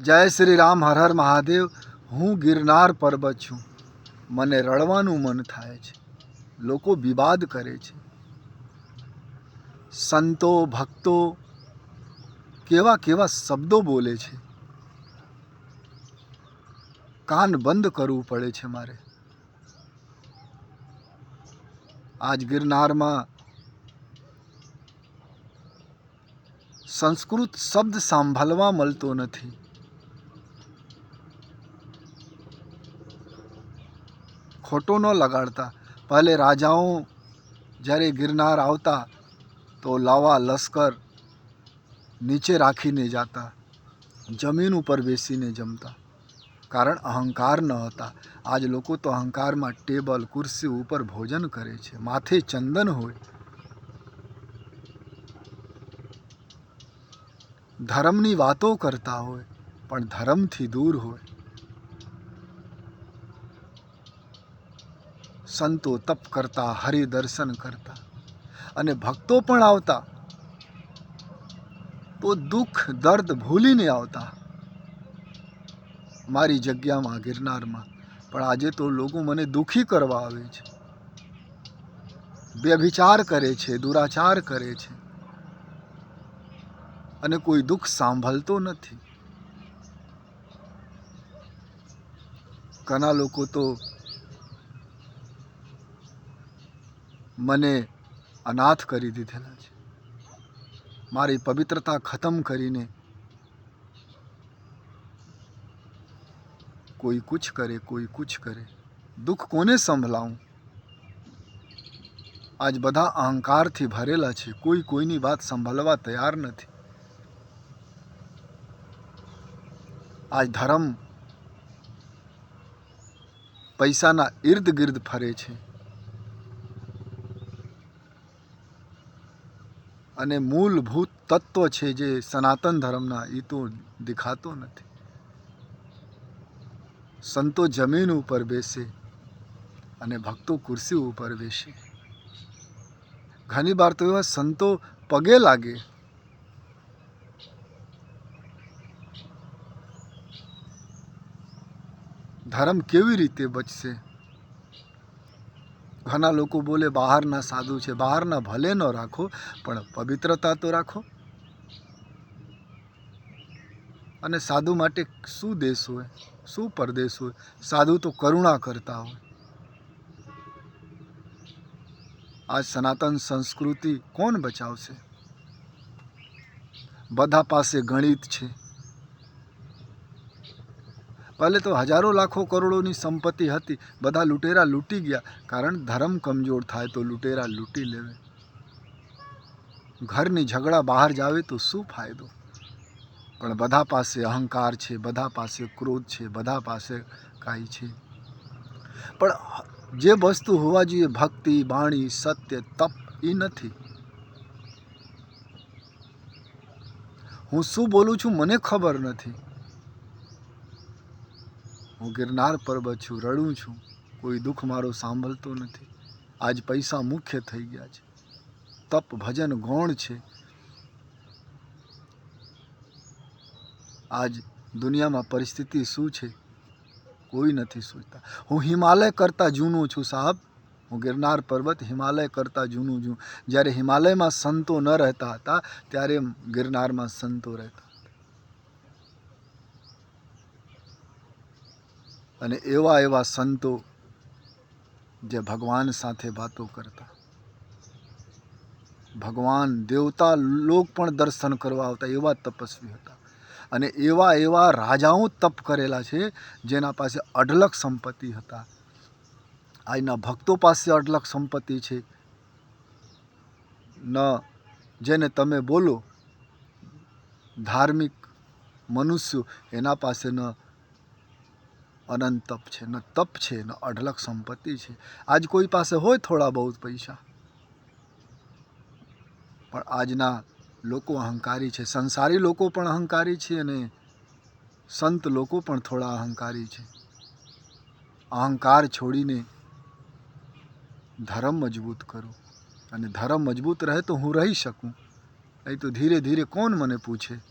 જય શ્રી રામ, હર હર મહાદેવ. હું ગિરનાર પર્વત છું. મને રડવાનું મન થાય છે. લોકો વિવાદ કરે છે. સંતો, ભક્તો કેવા કેવા શબ્દો બોલે છે. કાન બંધ કરવું પડે છે મારે. આજ ગિરનારમાં સંસ્કૃત શબ્દ સાંભળવા મળતો નથી. ખોટો ન લગાડતા. પહેલે રાજાઓ જ્યારે ગિરનાર આવતા, તો લાવા લશ્કર નીચે રાખીને જાતા, જમીન ઉપર બેસીને જમતા. કારણ અહંકાર ન હતા. આજ લોકો તો અહંકારમાં ટેબલ, ખુરશી ઉપર ભોજન કરે છે. માથે ચંદન હોય. ધર્મની વાતો કરતા હોય, પણ ધર્મથી દૂર હોય. સંતો તપ કરતા, હરિદર્શન કરતા અને ભક્તો પણ આવતા, તો દુઃખ, દર્દ ભૂલીને આવતા. મારી જગ્યામાં, ગિરનારમાં, પણ આજે તો લોકો મને દુઃખી કરવા આવે છે. વ્યભિચાર કરે છે, દુરાચાર કરે છે. અને કોઈ દુઃખ સાંભળતો નથી. ઘણા લોકો તો મને અનાથ કરી દીધેલા છે. મારી પવિત્રતા ખતમ કરીને કોઈ કુછ કરે, કોઈ કુછ કરે. દુઃખ કોને સંભળાવું? આજ બધા અહંકારથી ભરેલા છે. કોઈ કોઈની વાત સંભળવા તૈયાર નથી. આજ ધર્મ પૈસાના ઇર્દ ગિર્દ ફરે છે. અને મૂળભૂત તત્વ છે જે સનાતન ધર્મના એ તો દેખાતો નથી. સંતો જમીન ઉપર બેસે અને ભક્તો ખુરશી ઉપર બેસે. ઘણી વાર તો એવા સંતો પગે લાગે. ધર્મ કેવી રીતે બચશે? ઘણા લોકો બોલે, બહારના સાધુ છે, બહારના ભલે ન રાખો, પણ પવિત્રતા તો રાખો. અને સાધુ માટે શું દેશ હોય? શું પરદેશ હોય? સાધુ તો કરુણા કરતા હોય. આ સનાતન સંસ્કૃતિ કોણ બચાવશે? બધા પાસે ગણિત છે. પહેલે તો હજારો લાખો કરોડોની સંપત્તિ હતી, બધા લૂંટેરા લૂંટી ગયા. કારણ ધર્મ કમજોર થાય તો લૂંટેરા લૂંટી લેવે. ઘરની ઝઘડા બહાર જાવે તો શું ફાયદો? પણ બધા પાસે અહંકાર છે, બધા પાસે ક્રોધ છે, બધા પાસે કાંઈ છે. પણ જે વસ્તુ હોવા જોઈએ, ભક્તિ, વાણી, સત્ય, તપ એ નથી. હું શું બોલું છું મને ખબર નથી. હું ગિરનાર પર્વત છું, રડું છું. કોઈ દુઃખ મારો સાંભળતો નથી. આજ પૈસા મુખ્ય થઈ ગયા છે. તપ, ભજન, ગૌણ છે. આજ દુનિયામાં પરિસ્થિતિ શું છે? કોઈ નથી સોચતા. હું હિમાલય કરતાં જૂનો છું, સાહેબ. હું ગિરનાર પર્વત હિમાલય કરતાં જૂનું છું. જ્યારે હિમાલયમાં સંતો ન રહેતા હતા, ત્યારે ગિરનારમાં સંતો રહેતા અને એવા એવા સંતો જે ભગવાન સાથે વાતો કરતા. ભગવાન દેવતા લોક પણ દર્શન કરવા આવતા એવા તપસ્વી હતા. અને એવા એવા રાજાઓ તપ કરેલા છે, જેના પાસે અઢળક સંપત્તિ હતા. આજના ભક્તો પાસે અઢળક સંપત્તિ છે. ન, જેને તમે બોલો, ધાર્મિક મનુષ્યો એના પાસે ન અનંત તપ છે, ન તપ છે, ન અઢળક સંપત્તિ છે. આજ કોઈ પાસે હોય થોડા બહુ પૈસા. પણ આજના લોકો અહંકારી છે. સંસારી લોકો પણ અહંકારી છે અને સંત લોકો પણ થોડા અહંકારી છે. અહંકાર છોડીને ધર્મ મજબૂત કરો. અને ધર્મ મજબૂત રહે તો હું રહી શકું. નહીં તો ધીરે ધીરે કોણ મને પૂછે?